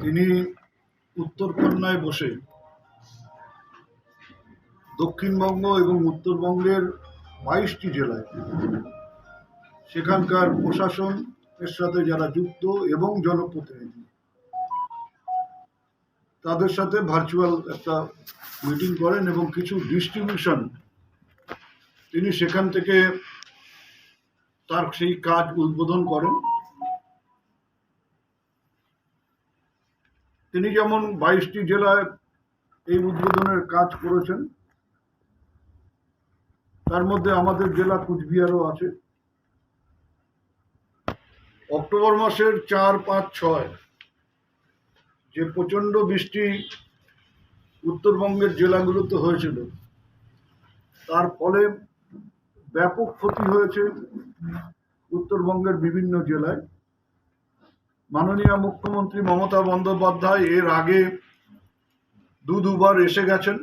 তিনি উত্তরকন্যায় বসে দক্ষিণবঙ্গ এবং উত্তরবঙ্গের বাইশটি জেলায় সেখানকার প্রশাসন এর সাথে যারা যুক্ত এবং জনপ্রতিনিধি, তাদের সাথে ভার্চুয়াল একটা মিটিং করেন এবং কিছু ডিস্ট্রিবিউশন তিনি সেখান থেকে তার সেই কাজ উদ্বোধন করেন। তিনি যেমন বাইশটি জেলায় এই উদ্বোধনের কাজ করেছেন, তার মধ্যে আমাদের জেলা কুচবিহারও আছে। অক্টোবর মাসের চার পাঁচ ছয়, যে প্রচণ্ড বৃষ্টি উত্তরবঙ্গের জেলাগুলোতে হয়েছিল, তার ফলে ব্যাপক ক্ষতি হয়েছে উত্তরবঙ্গের বিভিন্ন জেলায়। মাননীয় মুখ্যমন্ত্রী মমতা বন্দ্যোপাধ্যায় এর আগে দু দুবার এসে গেছেন।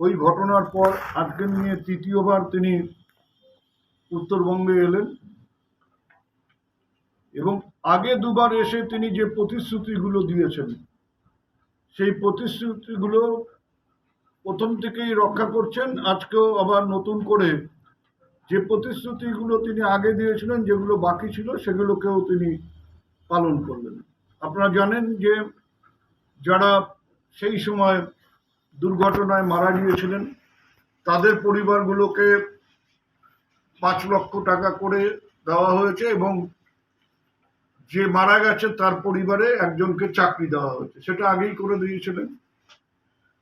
ওই ঘটনার পর আজকে নিয়ে তৃতীয়বার তিনি উত্তরবঙ্গে এলেন এবং আগে দুবার এসে তিনি যে প্রতিশ্রুতিগুলো দিয়েছেন, সেই প্রতিশ্রুতিগুলো প্রথম থেকেই রক্ষা করছেন, আজকেও আবার নতুন করে যে প্রতিশ্রুতিগুলো তিনি আগে দিয়েছিলেন, যেগুলো বাকি ছিল, সেগুলোকেও তিনি পালন করলেন। আপনারা জানেন যে যারা সেই সময় দুর্ঘটনায় মারা গিয়েছিলেন, তাদের পরিবারগুলোকে পাঁচ লক্ষ টাকা করে দেওয়া হয়েছে এবং যে মারা গেছে তার পরিবারে একজনকে চাকরি দেওয়া হয়েছে। সেটা আগেই করে দিয়েছিলেন।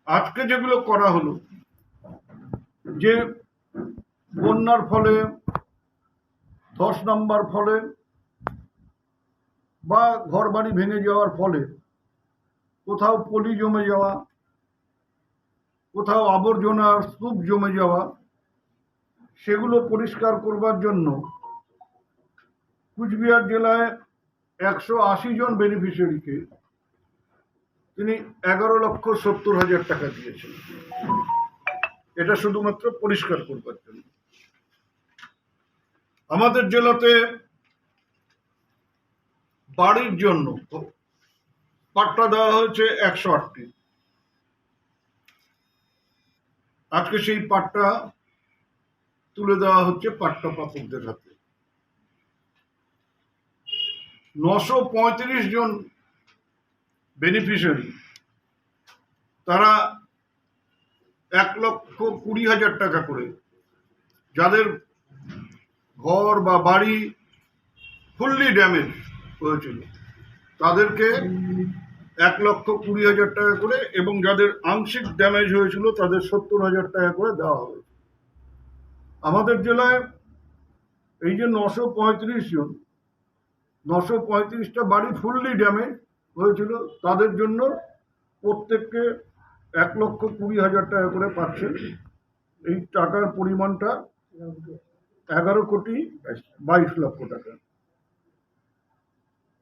আজকে যেগুলো করা হলো, যে বন্যার ফলে, ধস নাম্বার ফলে বা ঘর বাড়ি ভেঙে যাওয়ার ফলে কোথাও পলি জমে যাওয়া, কোথাও আবর্জনার স্তূপ জমে যাওয়া, সেগুলো পরিষ্কার করবার জন্য কুচবিহার জেলায় একশো আশি জন বেনিফিশিয়ারিকে তিনি এগারো লক্ষ সত্তর হাজার টাকা দিয়েছেন। এটা শুধুমাত্র পরিষ্কার করবার জন্য। আমাদের জেলাতে বাড়ির জন্য। পাট্টা দেওয়া হয়েছে একশো আটটি। আজকে সেই পাট্টা তুলে দেওয়া হচ্ছে পাট্টা পাপকদের হাতে। নশো পঁয়ত্রিশ জন বেনিফিশিয়ারি তারা এক লক্ষ কুড়ি হাজার টাকা করে যাদের ঘর বা বাড়ি ফুললি ড্যামেজ হয়েছিল তাদেরকে এক লক্ষ কুড়ি হাজার টাকা করে এবং যাদের আংশিক ড্যামেজ হয়েছিল, তাদের সত্তর হাজার টাকা করে দেওয়া হবে আমাদের জেলায় এই যে নশো পঁয়ত্রিশ জন, নশো পঁয়ত্রিশটা বাড়ি ফুললি ড্যামেজ হয়েছিল, তাদের জন্য প্রত্যেককে এক লক্ষ কুড়ি হাজার টাকা করে পাচ্ছে। এই টাকার পরিমাণটা এগারো কোটি বাইশ লক্ষ টাকা।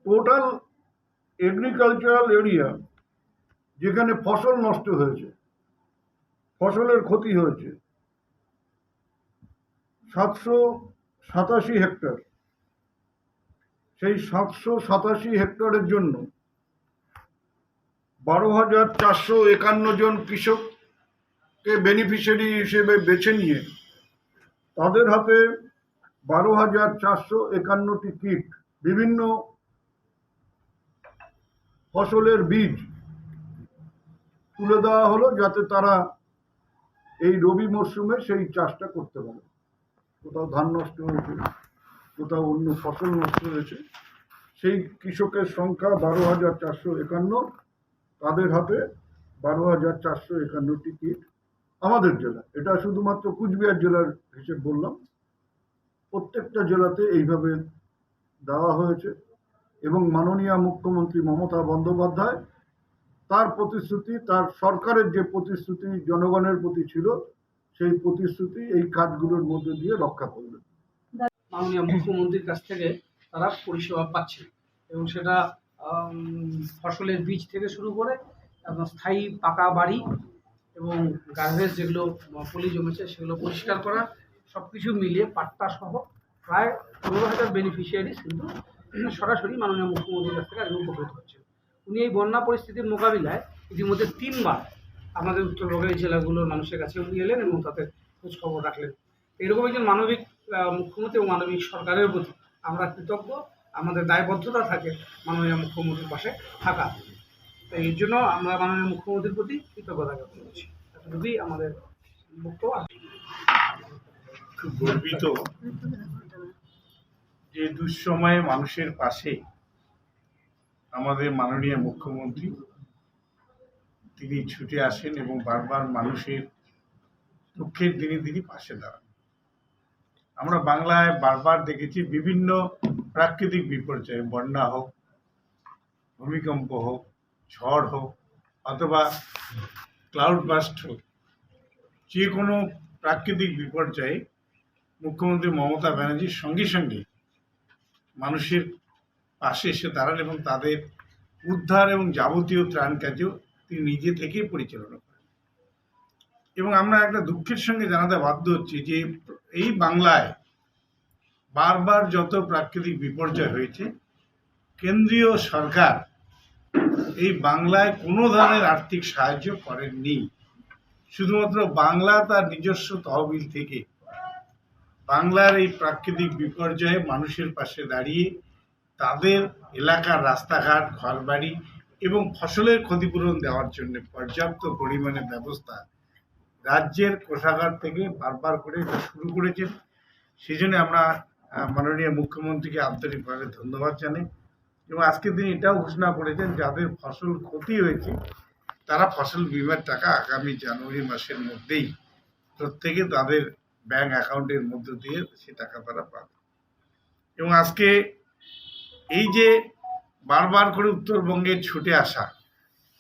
টোটাল এগ্রিকালচারাল এরিয়া যেখানে ফসল নষ্ট হয়েছে, ফসলের ক্ষতি হয়েছে, সাতশো সাতাশি হেক্টর। সেই সাতশো সাতাশি হেক্টরের জন্য বারো হাজার চারশো একান্ন জন কৃষককে বেনিফিশিয়ারি হিসেবে বেছে নিয়ে তাদের হাতে বারো হাজার চারশো একান্নটি কিট, বিভিন্ন ফসলের বীজ তুলে দেওয়া হলো যাতে তারা এই রবি মরশুমে সেই চাষটা করতে পারে। কোথাও ধান নষ্ট হয়েছে, কোথাও অন্য ফসল নষ্ট হয়েছে। সেই কৃষকের সংখ্যা বারো হাজার চারশো একান্ন। তাদের হাতে বারো হাজার চারশো একান্নটি কিট আমাদের জেলা। এটা শুধুমাত্র কুচবিহার জেলার হিসেব বললাম। প্রত্যেকটা জেলাতে এইভাবে দেওয়া হয়েছে। এবং মাননীয় মুখ্যমন্ত্রী মমতা বন্দ্যোপাধ্যায় তার প্রতিশ্রুতি, তার সরকারের যে প্রতিশ্রুতি জনগণের প্রতি ছিল, সেই প্রতিশ্রুতি এই কাজগুলোর মধ্যে দিয়ে রক্ষা করলেন। মাননীয় মুখ্যমন্ত্রীর কাছ থেকে তারা পরিষেবা পাচ্ছে এবং সেটা ফসলের বীজ থেকে শুরু করে স্থায়ী পাকা বাড়ি এবং গার্বেজ যেগুলো, পলি জমেছে সেগুলো পরিষ্কার করা সব কিছু মিলিয়ে পাট্টা সহ প্রায় পনেরো হাজার বেনিফিশিয়ারিজ কিন্তু সরাসরি মাননীয় মুখ্যমন্ত্রীর কাছ থেকে আজকে উপকৃত হচ্ছেন উনি এই বন্যা পরিস্থিতির মোকাবিলায় ইতিমধ্যে তিনবার আমাদের উত্তরবঙ্গের জেলাগুলোর মানুষের কাছে উনি এলেন এবং তাদের খোঁজ খবর রাখলেন। এরকম একজন মানবিক মুখ্যমন্ত্রী এবং মানবিক সরকারের প্রতি আমরা কৃতজ্ঞ। আমাদের দায়বদ্ধতা থাকে মাননীয় মুখ্যমন্ত্রীর পাশে থাকা। তো এর জন্য আমরা মাননীয় মুখ্যমন্ত্রীর প্রতি কৃতজ্ঞতা জ্ঞাপন করছি। এতটুকুই আমাদের। খুব গর্বিত। যে দুঃসময়ে মানুষের পাশে আমাদের মাননীয় মুখ্যমন্ত্রী, তিনি ছুটে আসেন এবং বারবার মানুষের দুঃখের দিনে তিনি পাশে দাঁড়ান। আমরা বাংলায় বারবার দেখেছি বিভিন্ন প্রাকৃতিক বিপর্যয়, বন্যা হোক, ভূমিকম্প হোক, ঝড় হোক, অথবা ক্লাউড বাস্ট হোক, যে কোনো প্রাকৃতিক বিপর্যয়ে মুখ্যমন্ত্রী মমতা ব্যানার্জির সঙ্গে সঙ্গে মানুষের পাশে এসে দাঁড়ান এবং তাদের উদ্ধার এবং যাবতীয় ত্রাণ কার্য তিনি নিজে থেকেই পরিচালনা করেন। এবং আমরা একটা দুঃখের সঙ্গে জানাতে বাধ্য হচ্ছি যে এই বাংলায় বারবার যত প্রাকৃতিক বিপর্যয় হয়েছে, কেন্দ্রীয় সরকার এই বাংলায় কোনো ধরনের আর্থিক সাহায্য করেননি। শুধুমাত্র বাংলা তার নিজস্ব তহবিল থেকে বাংলার এই প্রাকৃতিক বিপর্যয়ে মানুষের পাশে দাঁড়িয়ে তাদের এলাকার রাস্তাঘাট, ঘরবাড়ি এবং ফসলের ক্ষতিপূরণ দেওয়ার জন্য পর্যাপ্ত পরিমাণে ব্যবস্থা রাজ্যের কোষাগার থেকে বারবার করে এটা শুরু করেছেন। সেই জন্য আমরা মাননীয় মুখ্যমন্ত্রীকে আন্তরিকভাবে ধন্যবাদ জানাই এবং আজকে তিনি এটাও ঘোষণা করেছেন, যাদের ফসল ক্ষতি হয়েছে, তারা ফসল বিমার টাকা আগামী জানুয়ারি মাসের মধ্যেই প্রত্যেকে তাদের ব্যাংক অ্যাকাউন্টের মধ্য দিয়ে সে টাকা তারা পাবে। এবং আজকে এই যে বারবার করে উত্তরবঙ্গে ছুটে আসা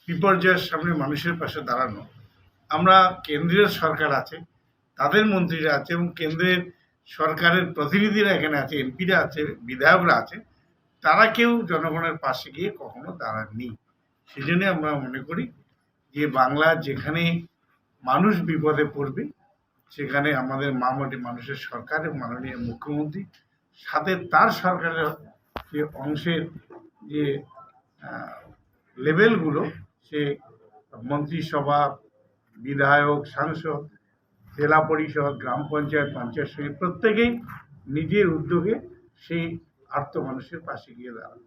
বিপর্যয়ের সামনে মানুষের পাশে দাঁড়ানো, আমরা কেন্দ্রীয় সরকার আছে, তাদের মন্ত্রীরা আছে এবং কেন্দ্রের সরকারের প্রতিনিধিরা এখানে আছে, এমপিরা আছে, বিধায়করা আছে, তারা কেউ জনগণের পাশে গিয়ে কখনো দাঁড়াননি। সেই জন্য আমরা মনে করি যে বাংলা যেখানে মানুষ বিপদে পড়বে সেখানে আমাদের মামাটি মানুষের সরকার এবং মাননীয় মুখ্যমন্ত্রী, সাথে তার সরকারের যে অংশের যে লেভেলগুলো, সে মন্ত্রিসভা, বিধায়ক, সাংসদ, জেলা পরিষদ, গ্রাম পঞ্চায়েত পঞ্চায়েত সমিতি, প্রত্যেকেই নিজের উদ্যোগে সেই আর্থ মানুষের পাশে গিয়ে দাঁড়ান